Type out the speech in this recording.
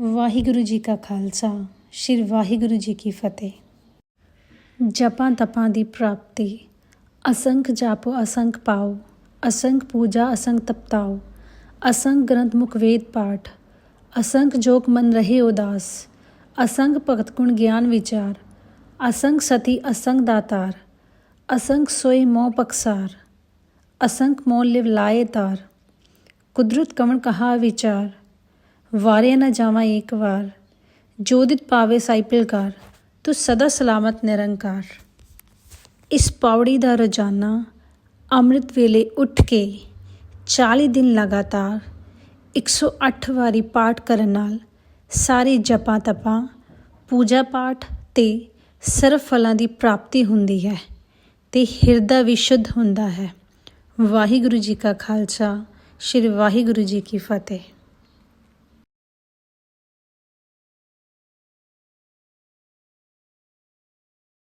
ਵਾਹਿਗੁਰੂ ਜੀ ਕਾ ਖਾਲਸਾ, ਸ੍ਰੀ ਵਾਹਿਗੁਰੂ ਜੀ ਕੀ ਫਤਿਹ। ਜਪਾਂ ਤਪਾਂ ਦੀ ਪ੍ਰਾਪਤੀ, ਅਸੰਖ ਜਾਪੋ, ਅਸੰਖ ਪਾਓ, ਅਸੰਖ ਪੂਜਾ, ਅਸੰਖ ਤਪਤਾਓ, ਅਸੰਖ ਗ੍ਰੰਥ ਮੁਖ ਵੇਦ ਪਾਠ, ਅਸੰਖ ਜੋਗ ਮਨ ਰਹੇ ਉਦਾਸ, ਅਸੰਖ ਭਗਤ ਗੁਣ ਗਿਆਨ ਵਿਚਾਰ, ਅਸੰਖ ਸਤੀ, ਅਸੰਖ ਦਾਤਾਰ, ਅਸੰਖ ਸੋਈ ਮੋਹ ਪਕਸਾਰ, ਅਸੰਖ ਮੋਹ ਲਿਵ ਲਾਏ ਤਾਰ, ਕੁਦਰਤ ਕਵਣ ਕਹਾ ਵਿਚਾਰ ਵਾਰਿਆ ਨਾ ਜਾਵਾਂ ਏਕ ਵਾਰ। ਜੋਦਿਤ ਪਾਵੇ ਸਾਈਕਲ ਕਰ ਤੂੰ ਸਦਾ ਸਲਾਮਤ ਨਿਰੰਕਾਰ। ਇਸ ਪੌੜੀ ਦਾ ਰੋਜ਼ਾਨਾ ਅੰਮ੍ਰਿਤ ਵੇਲੇ ਉੱਠ ਕੇ 40 ਦਿਨ ਲਗਾਤਾਰ 108 ਵਾਰੀ ਪਾਠ ਕਰਨ ਨਾਲ ਸਾਰੇ ਜਪਾਂ ਤਪਾਂ, ਪੂਜਾ ਪਾਠ ਤੇ ਸਰਵ ਫਲਾਂ ਦੀ ਪ੍ਰਾਪਤੀ ਹੁੰਦੀ ਹੈ ਤੇ ਹਿਰਦਾ ਵੀ ਸ਼ੁੱਧ ਹੁੰਦਾ ਹੈ। ਵਾਹਿਗੁਰੂ ਜੀ ਕਾ ਖਾਲਸਾ, ਸ੍ਰੀ ਵਾਹਿਗੁਰੂ ਜੀ ਕੀ ਫਤਿਹ।